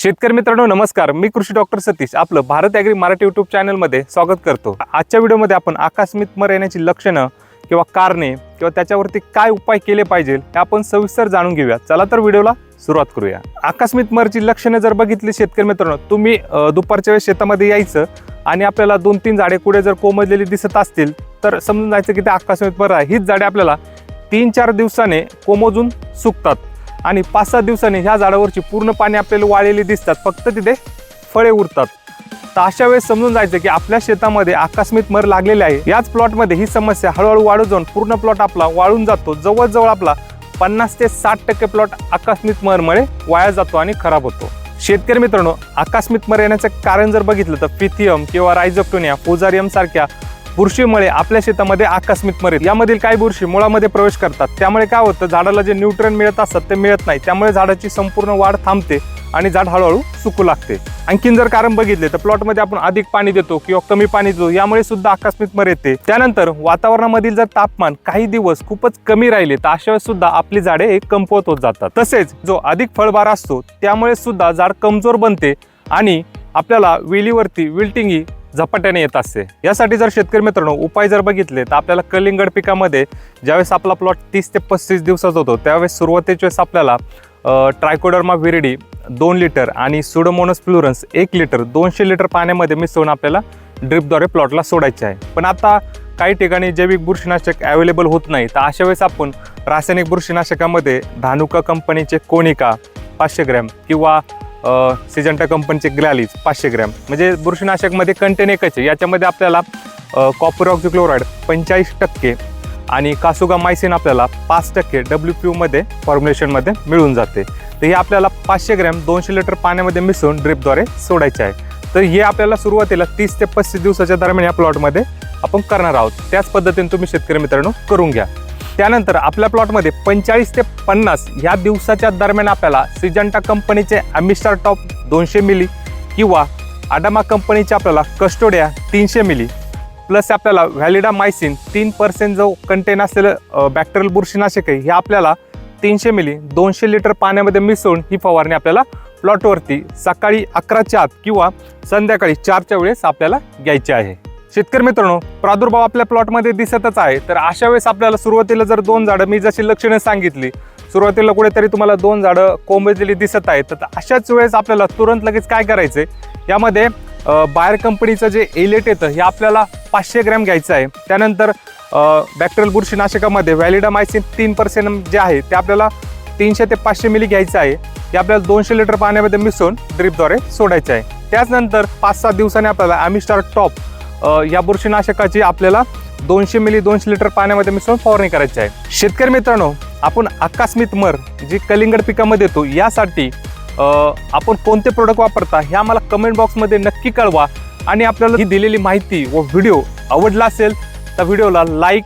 शेतकरी मित्रांनो नमस्कार. मी कृषी डॉक्टर सतीश. आपलं भारत ॲग्री मराठी यूट्यूब चॅनलमध्ये स्वागत करतो. आजच्या व्हिडिओमध्ये आपण आकास्मित मर येण्याची लक्षणं किंवा कारणे किंवा त्याच्यावरती काय उपाय केले पाहिजे हे आपण सविस्तर जाणून घेऊया. चला तर व्हिडिओला सुरुवात करूया. आकास्मित मरची लक्षणं जर बघितली शेतकरी मित्रांनो तुम्ही दुपारच्या वेळेस शेतामध्ये यायचं आणि आपल्याला दोन तीन झाडे कुठे जर कोमजलेली दिसत असतील तर समजून जायचं की ते आकस्मिक मर आहे. हीच झाडे आपल्याला तीन चार दिवसाने कोमजून सुकतात. आणि पाच सात दिवसांनी ह्या झाडावरची पूर्ण पाने आपल्याला वाळलेली दिसतात. फक्त तिथे फळे उरतात. तर अशा वेळेस समजून जायचं की आपल्या शेतामध्ये आकस्मिक मर लागलेले आहे. याच प्लॉटमध्ये ही समस्या हळूहळू वाढत जाऊन पूर्ण प्लॉट आपला वाळून जातो. जवळजवळ आपला पन्नास ते साठ टक्के प्लॉट आकस्मिक मरमुळे वाया जातो आणि खराब होतो. शेतकरी मित्रांनो आकस्मिक मर येण्याचं कारण जर बघितलं तर पिथियम किंवा रायझोक्टोनिया पोझारियम सारख्या बुरशीमुळे आपल्या शेतामध्ये आकस्मिक मर यामधील काही बुरशी मुळामध्ये प्रवेश करतात. त्यामुळे काय होतं झाडाला जे न्यूट्रन मिळत असतात ते मिळत नाही. त्यामुळे झाडाची संपूर्ण वाढ थांबते आणि झाड हळूहळू सुकू लागते. आणखीन जर कारण बघितले तर प्लॉटमध्ये आपण अधिक पाणी देतो किंवा कमी पाणी देतो. यामुळे सुद्धा आकस्मिक मर येते. त्यानंतर वातावरणामधील जर तापमान काही दिवस खूपच कमी राहिले तर अशा वेळेस सुद्धा आपली झाडे हे कमकुवत होत जातात. तसेच जो अधिक फळबार असतो त्यामुळे सुद्धा झाड कमजोर बनते आणि आपल्याला वेलीवरती विल्टिंगी झपाट्याने येत असते. यासाठी जर शेतकरी मित्रांनो उपाय जर बघितले तर आपल्याला कलिंगड पिकामध्ये ज्यावेळेस आपला प्लॉट तीस ते पस्तीस दिवसाचा होतो त्यावेळेस सुरुवातीच्या वेळेस आपल्याला ट्रायकोडर्मा विरडी दोन लिटर आणि सुडोमोनस फ्लुरन्स एक लिटर दोनशे लिटर पाण्यामध्ये मिसळून आपल्याला ड्रिपद्वारे प्लॉटला सोडायचे आहे. पण आता काही ठिकाणी जैविक बुरशीनाशक अवेलेबल होत नाही तर अशा वेळेस आपण रासायनिक बुरशीनाशकामध्ये धानुका कंपनीचे कोनिका पाचशे ग्रॅम किंवा सिजंटा कंपनीचे ग्लॅलीज पाचशे ग्रॅम. म्हणजे बुरशीनाशकमध्ये कंटेन एकच आहे. याच्यामध्ये आपल्याला कॉपर ऑक्झिक्लोराईड पंचेचाळीस टक्के आणि कासुगा मायसिन आपल्याला पाच टक्के डब्ल्यू पी यूमध्ये फॉर्म्युलेशनमध्ये मिळून जाते. तर हे आपल्याला पाचशे ग्रॅम दोनशे लिटर पाण्यामध्ये मिसळून ड्रिपद्वारे सोडायचे आहे. तर हे आपल्याला सुरुवातीला तीस ते पस्तीस दिवसाच्या दरम्यान या प्लॉटमध्ये आपण करणार आहोत. त्याच पद्धतीने तुम्ही शेतकरी मित्रांनो करून घ्या. त्यानंतर आपल्या प्लॉटमध्ये पंचेचाळीस ते पन्नास ह्या दिवसाच्या दरम्यान आपल्याला सिजंटा कंपनीचे ॲमिस्टार टॉप दोनशे मिली किंवा आडामा कंपनीचे आपल्याला कस्टोडिया तीनशे मिली. प्लस आपल्याला व्हॅलिडा मायसिन तीन पर्सेंट जो कंटेन असलेलं बॅक्टेरियल बुरशीनाशक आहे हे आपल्याला तीनशे मिली दोनशे लिटर पाण्यामध्ये मिसळून ही फवारणी आपल्याला प्लॉटवरती सकाळी अकराच्या आत किंवा संध्याकाळी चारच्या वेळेस आपल्याला घ्यायची आहे. शेतकरी मित्रांनो प्रादुर्भाव आपल्या प्लॉटमध्ये दिसतच आहे. तर अशा वेळेस आपल्याला सुरुवातीला जर दोन झाडं मी जशी लक्षणे सांगितली सुरुवातीला कुठेतरी तुम्हाला दोन झाडं कोंबजलेली दिसत आहेत. तर अशाच वेळेस आपल्याला तुरंत लगेच काय करायचंय? यामध्ये बाहेर कंपनीचं जे एलेट येतं हे आपल्याला पाचशे ग्रॅम घ्यायचं आहे. त्यानंतर बॅक्टेरियल बुरशीनाशकामध्ये व्हॅलिडामायसिन तीन पर्सेंट जे आहे ते आपल्याला तीनशे ते पाचशे मिली घ्यायचं आहे. ते आपल्याला दोनशे लिटर पाण्यामध्ये मिसळून ड्रिपद्वारे सोडायचं आहे. त्याचनंतर पाच सात दिवसांनी आपल्याला ॲमिस्टार टॉप या बुरशीनाशकाची आपल्याला दोनशे मिली दोनशे लिटर पाण्यामध्ये मिसळून फवारणी करायची आहे. शेतकरी मित्रांनो आपण आकास्मित मर जी कलिंगड पिकामध्ये येतो यासाठी आपण कोणते प्रोडक्ट वापरता हे आम्हाला कमेंट बॉक्समध्ये नक्की कळवा. आणि आपल्याला ही दिलेली माहिती व व्हिडिओ आवडला असेल तर व्हिडिओला लाईक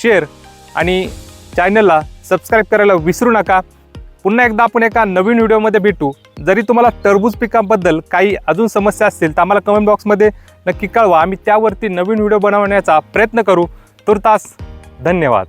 शेअर आणि चॅनलला सबस्क्राईब करायला विसरू नका. पुन्हा एकदा आपण एका नवीन व्हिडिओमध्ये भेटू. जरी तुम्हाला टरबूज पिकाबद्दल काही अजून समस्या असतील तर आम्हाला कमेंट बॉक्समध्ये नक्की कळवा. आम्ही त्यावरती नवीन व्हिडिओ बनवण्याचा प्रयत्न करू. तुर्तास धन्यवाद.